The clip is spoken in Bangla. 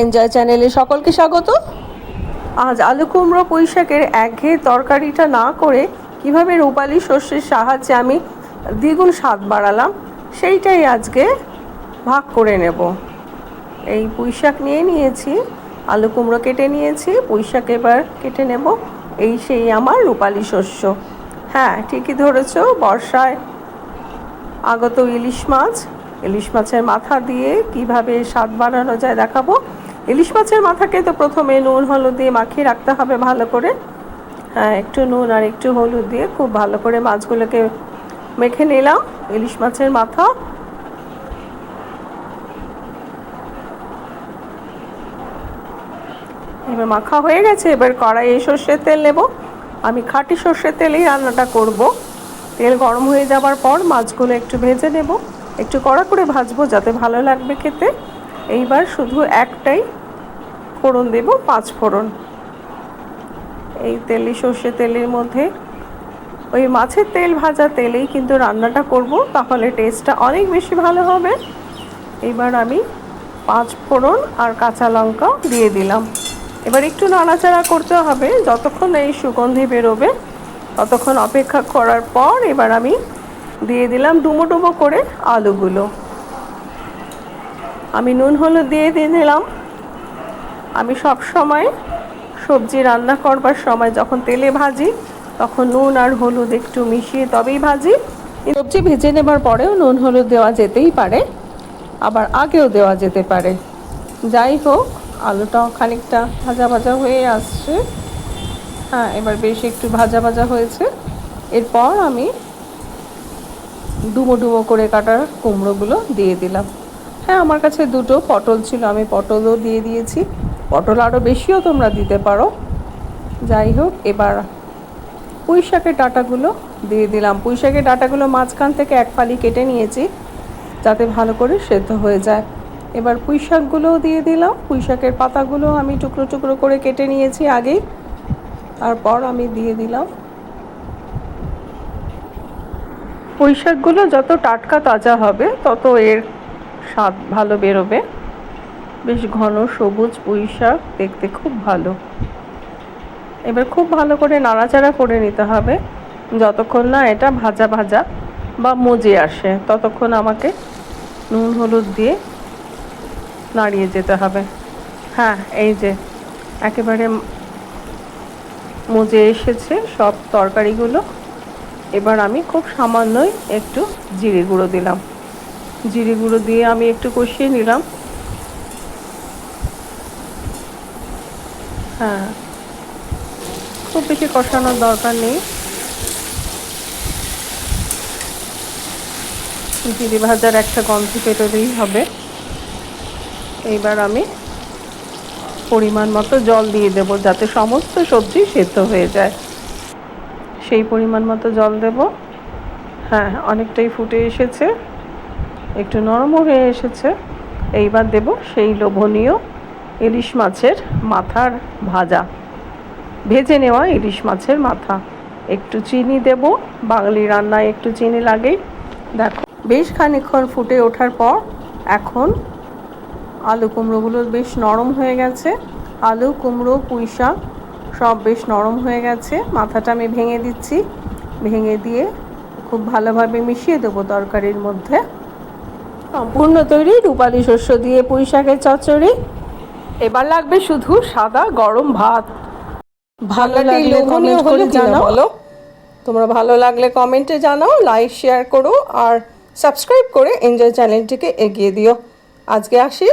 এনজয় চ্যানেলে সকলকে স্বাগত। আজ আলু কুমড়ো পুঁই শাকের একঘেয়ে তরকারিটা না করে কীভাবে রূপালি শস্যের সাহায্যে আমি দ্বিগুণ স্বাদ বাড়ালাম, সেইটাই আজকে ভাগ করে নেব। এই পুঁই শাক নিয়ে নিয়েছি, আলু কুমড়ো কেটে নিয়েছি পুঁই শাক এবার কেটে নেব, এই সেই আমার রূপালি শস্য। হ্যাঁ ঠিকই ধরেছ, বর্ষায় আগত ইলিশ মাছ, ইলিশ মাছের মাথা দিয়ে কীভাবে স্বাদ বাড়ানো যায় দেখাবো। ইলিশ মাছের মাথাকে তো প্রথমে নুন, হলুদ দিয়ে মাখিয়ে রাখতে হবে ভালো করে। হ্যাঁ একটু নুন আর একটু হলুদ দিয়ে খুব ভালো করে মাছগুলোকে মেখে নিলাম, ইলিশ মাছের মাথা। এবার মাখা হয়ে গেছে, এবার কড়াইয়ে সর্ষের তেল নেব। আমি খাঁটি সর্ষের তেলেই রান্নাটা করব। তেল গরম হয়ে যাবার পর মাছগুলো একটু ভেজে নেব। একটু কড়া করে ভাজবো যাতে ভালো লাগবে খেতে। এইবার শুধু একটাই ফোড়ন দেব, পাঁচ ফোড়ন। এই তেলে সর্ষে তেলের মধ্যে, ওই মাছের তেল ভাজা তেলেই কিন্তু রান্নাটা করব, তাহলে টেস্টটা অনেক বেশি ভালো হবে। এবার আমি পাঁচ ফোড়ন আর কাঁচা লঙ্কা দিয়ে দিলাম। এবার একটু নাড়াচাড়া করতে হবে, যতক্ষণ এই সুগন্ধি বেরোবে, ততক্ষণ অপেক্ষা করার পর এবার আমি দিয়ে দিলাম ডুমো ডুমো করে আলুগুলো। আমি নুন হলুদ দিয়ে দিয়ে দিলাম আমি সব সময় সবজি রান্না করবার সময় যখন তেলে ভাজি, তখন নুন আর হলুদ একটু মিশিয়ে তবেই ভাজি। সবজি ভেজে নেবার পরেও নুন হলুদ দেওয়া যেতেই পারে, আবার আগেও দেওয়া যেতে পারে। যাই হোক, আলুটাও খানিকটা ভাজা ভাজা হয়ে আসছে। হ্যাঁ এবার বেশ একটু ভাজা ভাজা হয়েছে। এরপর আমি ডুমো ডুমো করে কাটার কুমড়োগুলো দিয়ে দিলাম। হ্যাঁ আমার কাছে দুটো পটল ছিল, আমি পটলও দিয়ে দিয়েছি। পটল আরও বেশিও তোমরা দিতে পারো। যাই হোক, এবার পুঁই শাকের ডাটাগুলো দিয়ে দিলাম। পুঁই শাকের ডাটাগুলো মাঝখান থেকে এক ফালি কেটে নিয়েছি, যাতে ভালো করে সেদ্ধ হয়ে যায়। এবার পুঁই শাকগুলোও দিয়ে দিলাম। পুঁই শাকের পাতাগুলো আমি টুকরো টুকরো করে কেটে নিয়েছি আগেই তারপর আমি দিয়ে দিলাম পুঁই শাকগুলো যত টাটকা তাজা হবে, তত এর স্বাদ ভালো বেরোবে। বেশ ঘন, সবুজ পুঁই শাক দেখতে খুব ভালো। এবার খুব ভালো করে নাড়াচাড়া করে নিতে হবে। যতক্ষণ না এটা ভাজা ভাজা বা মজে আসে, ততক্ষণ আমাকে নুন, হলুদ দিয়ে নাড়িয়ে যেতে হবে। হ্যাঁ এই যে, একেবারে মজে এসেছে সব তরকারিগুলো। এবার আমি খুব সামান্যই একটু জিরে গুঁড়ো দিলাম। জিরে গুঁড়ো দিয়ে আমি একটু কষিয়ে নিলাম। হ্যাঁ খুব বেশি কষানোর দরকার নেই। জিরে ভাজার একটা গন্ধ পেটোতেই হবে। এইবার আমি পরিমাণ মতো জল দিয়ে দেব যাতে সমস্ত সবজি সেদ্ধ হয়ে যায়। সেই পরিমাণ মতো জল দেব। হ্যাঁ অনেকটাই ফুটে এসেছে। একটু নরমও হয়ে এসেছে। এইবার দেব সেই লোভনীয় ইলিশ মাছের মাথার ভাজা। ভেজে নেওয়া ইলিশ মাছের মাথা। একটু চিনি দেব, বাঙালি রান্নায় একটু চিনি লাগেই দেখো, বেশ খানিকক্ষণ ফুটে ওঠার পর এখন আলু কুমড়োগুলো বেশ নরম হয়ে গেছে। আলু, কুমড়ো, পুঁই শাক সব বেশ নরম হয়ে গেছে। মাথাটা আমি ভেঙে দিচ্ছি। ভেঙে দিয়ে খুব ভালোভাবে মিশিয়ে দেবো তরকারির মধ্যে। সম্পূর্ণ তৈরি রূপালি শস্য দিয়ে পুঁই শাকের চচ্চড়ি। এবার লাগবে শুধু সাদা গরম ভাত। ভালো লাগলে কমেন্ট করে জানাও। বলো? তোমরা ভালো লাগলে কমেন্টে জানাও লাইক শেয়ার করো আর সাবস্ক্রাইব করে এনজয় চ্যানেলটিকে এগিয়ে দিও। আজকে আসি।